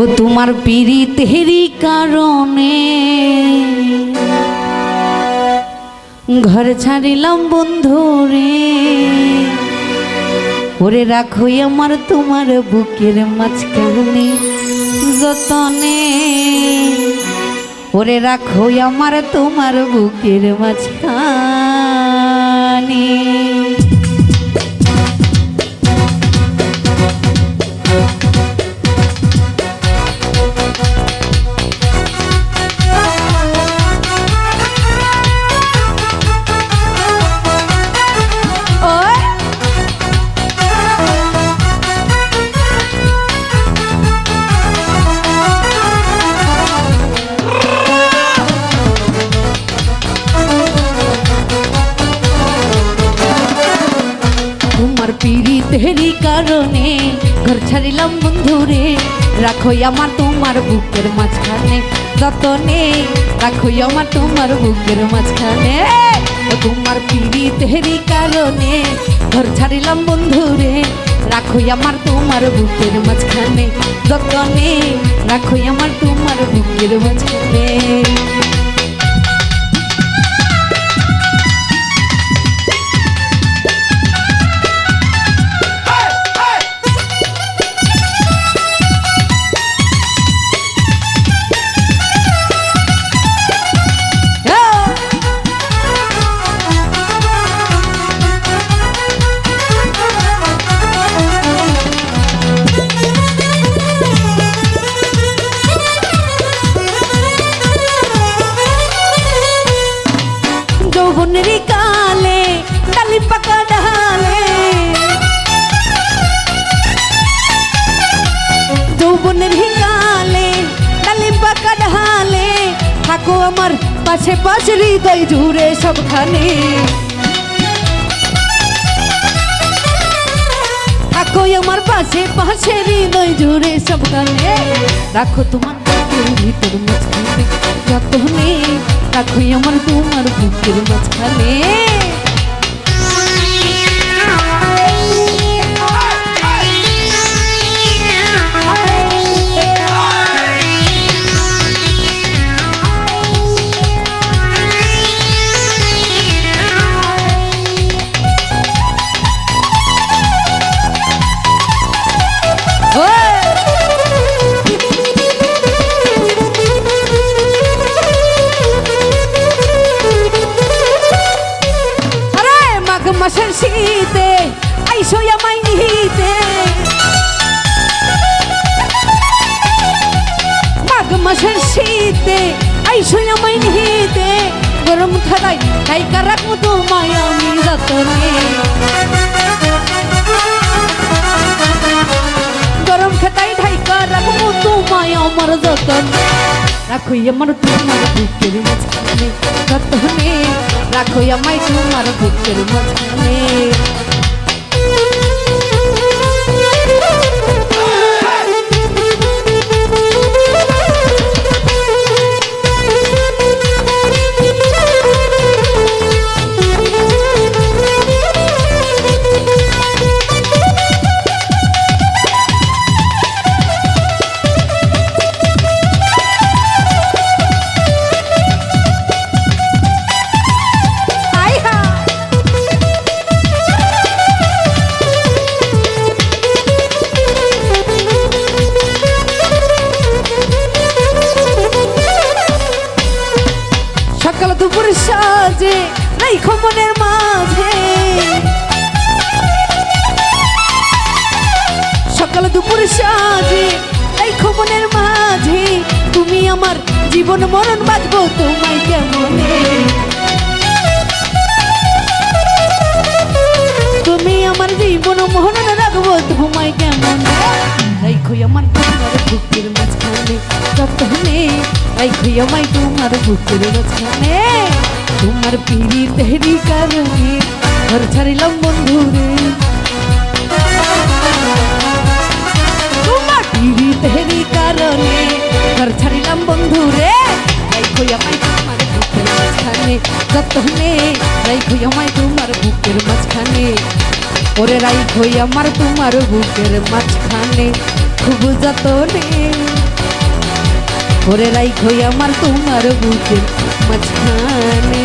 ও তোমার পিড়িতেরই কারণে। ঘর ছাড়িলাম বন্ধু রে ওরে রাখো আমার তোমার বুকের মাঝখানে যতনে। ওরে রাখো আমার তোমার বুকের মাঝখানে। পিড়িতেরই কারণে ঘর ছাড়িলাম বন্ধুরে। রাখো আমার তোমার বুকের মাঝখানে, যতনে রাখো আমার তোমার বুকের মাঝখানে। তোমার পিড়িতেরই কারণে ঘর ছাড়িলাম বন্ধুরে, রাখো আমার তোমার বুকের মাঝখানে, যতনে রাখো আমার তোমার বুকের মাঝখানে। যৌবনের কালে, ডালি পাকা ডালে। যৌবনের কালে, ডালি পাকা ডালে। থাকো আমার পাশে পাশে, হৃদয় জুড়ে সবখানে। থাকো আমার পাশে পাশে, হৃদয় জুড়ে সবখানে। রাখো তোমার ভিতর মাঝখানে যতনে রাখো আমার তোমার বুকের মাঝখানে। মাসের শীতে, আইসো আমায় নিহিতে মাঘ মাসের শীতে, আইসো আমায় নিহিতে গরম খাদাই খাইকা রাখব তোমায় আমি যতনে। গরম খাতাই ঢাইকা রাখব তোমায় আমার যতন। রাখো আমার তোমার বুকের মাঝখানে যতনে। রাখো আমায় তোমার বুকের মাঝখানে জীবন মরণ বাঁচবো তোমায় কেমনে? তুমি আমার জীবন মরণ রাখব তোমায় কেমন? রাইখো আমার তোমার বুকের মাঝখানে যতনে রাইখো আমায় তোমার বুকের মাঝখানে। তোমার পিড়ি তেহরি কারণে ঘর ছাড়িলাম বন্ধুরে। আমায় তোমার বুকের ওরে রাইখো আমার তোমার বুকের মাঝখানে খুব যতনে ওরে রাইখো আমার তোমার বুকের মাঝখানে